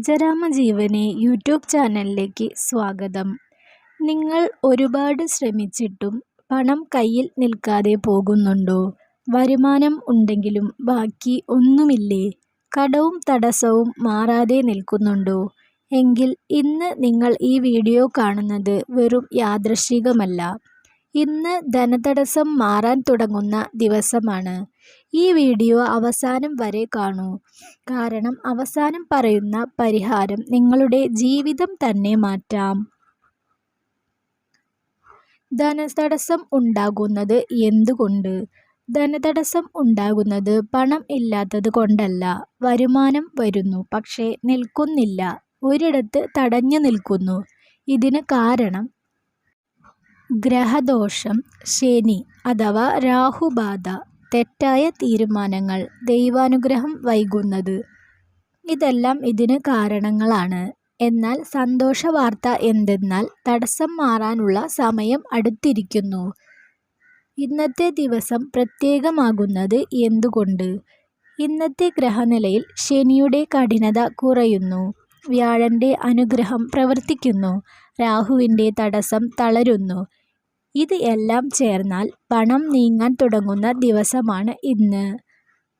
രാജരാമജീവനെ YouTube ചാനലിലേക്ക് സ്വാഗതം. നിങ്ങൾ ഒരുപാട് ശ്രമിച്ചിട്ടും പണം കയ്യിൽ നിൽക്കാതെ പോകുന്നുണ്ടോ? വരുമാനം ഉണ്ടെങ്കിലും ബാക്കി ഒന്നുമില്ലേ? കടവും തടസ്സവും മാറാതെ നിൽക്കുന്നുണ്ടോ? എങ്കിൽ ഇന്ന് നിങ്ങൾ ഈ വീഡിയോ കാണുന്നത് വെറും യാദൃശ്ചികമല്ല. ഇന്ന് ധനതടസ്സം മാറാൻ തുടങ്ങുന്ന ദിവസമാണ്. ഈ വീഡിയോ അവസാനം വരെ കാണൂ. കാരണം അവസാനം പറയുന്ന പരിഹാരം നിങ്ങളുടെ ജീവിതം തന്നെ മാറ്റാം. ധനതടസ്സം ഉണ്ടാകുന്നത് എന്തുകൊണ്ട്? ധനതടസ്സം ഉണ്ടാകുന്നത് പണം ഇല്ലാത്തത് കൊണ്ടല്ല. വരുമാനം വരുന്നു പക്ഷേ നിൽക്കുന്നില്ല. ഒരിടത്ത് തടഞ്ഞു നിൽക്കുന്നു. ഇതിന് കാരണം ഗ്രഹദോഷം ശനി അഥവാ രാഹുബാധ. തെറ്റായ തീരുമാനങ്ങൾ ദൈവാനുഗ്രഹം വൈകുന്നത്. ഇതെല്ലാം ഇതിന് കാരണങ്ങളാണ്. എന്നാൽ സന്തോഷ വാർത്ത എന്തെന്നാൽ തടസ്സം മാറാനുള്ള സമയം അടുത്തിരിക്കുന്നു. ഇന്നത്തെ ദിവസം പ്രത്യേകമാകുന്നത് എന്തുകൊണ്ട്? ഇന്നത്തെ ഗ്രഹനിലയിൽ ശനിയുടെ കഠിനത കുറയുന്നു. വ്യാഴന്റെ അനുഗ്രഹം പ്രവർത്തിക്കുന്നു. രാഹുവിന്റെ തടസ്സം തളരുന്നു. ഇത് എല്ലാം ചേർന്നാൽ പണം നീങ്ങാൻ തുടങ്ങുന്ന ദിവസമാണ് ഇന്ന്.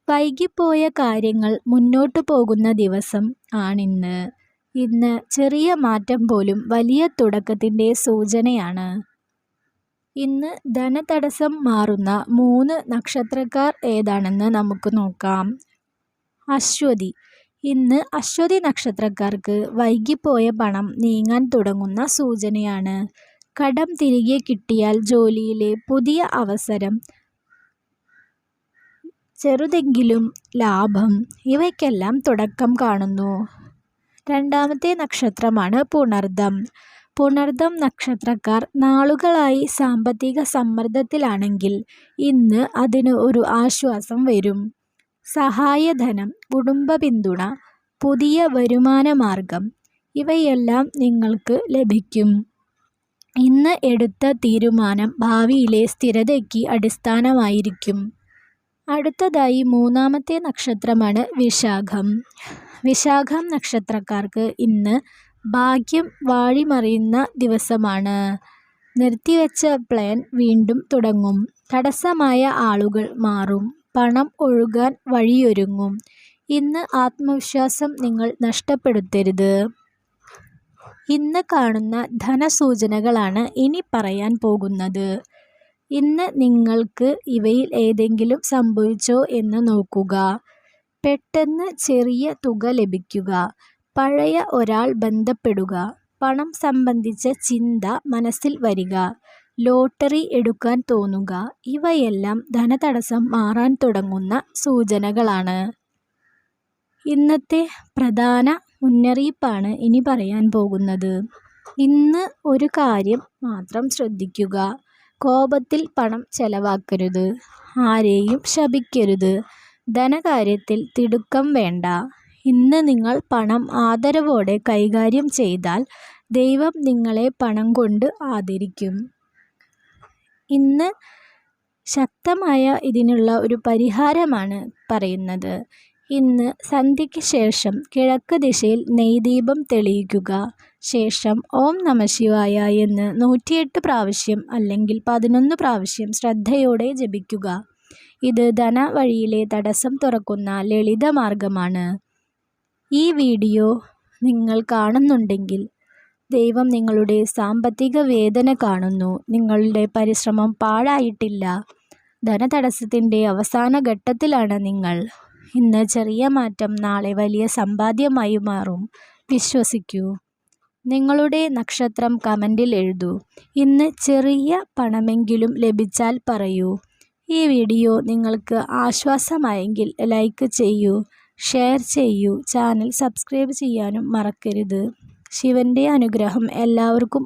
വൈകിപ്പോയ കാര്യങ്ങൾ മുന്നോട്ടു പോകുന്ന ദിവസം ആണിന്ന്. ഇന്ന് ചെറിയ മാറ്റം പോലും വലിയ തുടക്കത്തിന്റെ സൂചനയാണ്. ഇന്ന് ധനതടസ്സം മാറുന്ന മൂന്ന് നക്ഷത്രക്കാർ ഏതാണെന്ന് നമുക്ക് നോക്കാം. അശ്വതി. ഇന്ന് അശ്വതി നക്ഷത്രക്കാർക്ക് വൈകിപ്പോയ പണം നീങ്ങാൻ തുടങ്ങുന്ന സൂചനയാണ്. കടം തിരികെ കിട്ടിയാൽ ജോലിയിലെ പുതിയ അവസരം. ചെറുതെങ്കിലും ലാഭം. ഇവയ്ക്കെല്ലാം തുടക്കം കാണുന്നു. രണ്ടാമത്തെ നക്ഷത്രമാണ് പുണർദം. പുണർദം നക്ഷത്രക്കാർ നാളുകളായി സാമ്പത്തിക സമ്മർദ്ദത്തിലാണെങ്കിൽ ഇന്ന് അതിന് ഒരു ആശ്വാസം വരും. സഹായധനം കുടുംബ പിന്തുണ പുതിയ വരുമാന മാർഗം ഇവയെല്ലാം നിങ്ങൾക്ക് ലഭിക്കും. ഇന്ന് എടുത്ത തീരുമാനം ഭാവിയിലെ സ്ഥിരതയ്ക്ക് അടിസ്ഥാനമായിരിക്കും. അടുത്തതായി മൂന്നാമത്തെ നക്ഷത്രമാണ് വിശാഖം. വിശാഖം നക്ഷത്രക്കാർക്ക് ഇന്ന് ഭാഗ്യം വാഴിമറിയുന്ന ദിവസമാണ്. നിർത്തിവെച്ച പ്ലാൻ വീണ്ടും തുടങ്ങും. തടസ്സമായ ആളുകൾ മാറും. പണം ഒഴുകാൻ വഴിയൊരുങ്ങും. ഇന്ന് ആത്മവിശ്വാസം നിങ്ങൾ നഷ്ടപ്പെടുത്തരുത്. ഇന്ന് കാണുന്ന ധനസൂചനകളാണ് ഇനി പറയാൻ പോകുന്നത്. ഇന്ന് നിങ്ങൾക്ക് ഇവയിൽ ഏതെങ്കിലും സംഭവിച്ചോ എന്ന് നോക്കുക. പെട്ടെന്ന് ചെറിയ തുക ലഭിക്കുക. പഴയ ഒരാൾ ബന്ധപ്പെടുക. പണം സംബന്ധിച്ച ചിന്ത മനസ്സിൽ വരിക. ലോട്ടറി എടുക്കാൻ തോന്നുക. ഇവയെല്ലാം ധനതടസ്സം മാറാൻ തുടങ്ങുന്ന സൂചനകളാണ്. ഇന്നത്തെ പ്രധാന മുന്നറിയിപ്പാണ് ഇനി പറയാൻ പോകുന്നത്. ഇന്ന് ഒരു കാര്യം മാത്രം ശ്രദ്ധിക്കുക. കോപത്തിൽ പണം ചെലവാക്കരുത്. ആരെയും ശപിക്കരുത്. ധനകാര്യത്തിൽ തിടുക്കം വേണ്ട. ഇന്ന് നിങ്ങൾ പണം ആദരവോടെ കൈകാര്യം ചെയ്താൽ ദൈവം നിങ്ങളെ പണം കൊണ്ട് ആദരിക്കും. ഇന്ന് ശക്തമായ ഇതിനുള്ള ഒരു പരിഹാരമാണ് പറയുന്നത്. ഇന്ന് സന്ധ്യയ്ക്ക് ശേഷം കിഴക്ക് ദിശയിൽ നെയ്ദീപം തെളിയിക്കുക. ശേഷം ഓം നമശിവായ എന്ന് നൂറ്റിയെട്ട് പ്രാവശ്യം അല്ലെങ്കിൽ പതിനൊന്ന് പ്രാവശ്യം ശ്രദ്ധയോടെ ജപിക്കുക. ഇത് ധന വഴിയിലെ തടസ്സം തുറക്കുന്ന ലളിത മാർഗമാണ്. ഈ വീഡിയോ നിങ്ങൾ കാണുന്നുണ്ടെങ്കിൽ ദൈവം നിങ്ങളുടെ സാമ്പത്തിക വേദന കാണുന്നു. നിങ്ങളുടെ പരിശ്രമം പാഴായിട്ടില്ല. ധനതടസ്സത്തിന്റെ അവസാന ഘട്ടത്തിലാണ് നിങ്ങൾ. ഇന്ന് ചെറിയ മാറ്റം നാളെ വലിയ സമ്പാദ്യമായി മാറും. വിശ്വസിക്കൂ. നിങ്ങളുടെ നക്ഷത്രം കമന്റിൽ എഴുതൂ. ഇന്ന് ചെറിയ പണമെങ്കിലും ലഭിച്ചാൽ പറയൂ. ഈ വീഡിയോ നിങ്ങൾക്ക് ആശ്വാസമായെങ്കിൽ ലൈക്ക് ചെയ്യൂ ഷെയർ ചെയ്യൂ ചാനൽ സബ്സ്ക്രൈബ് ചെയ്യാനും മറക്കരുത്. ശിവന്റെ അനുഗ്രഹം എല്ലാവർക്കും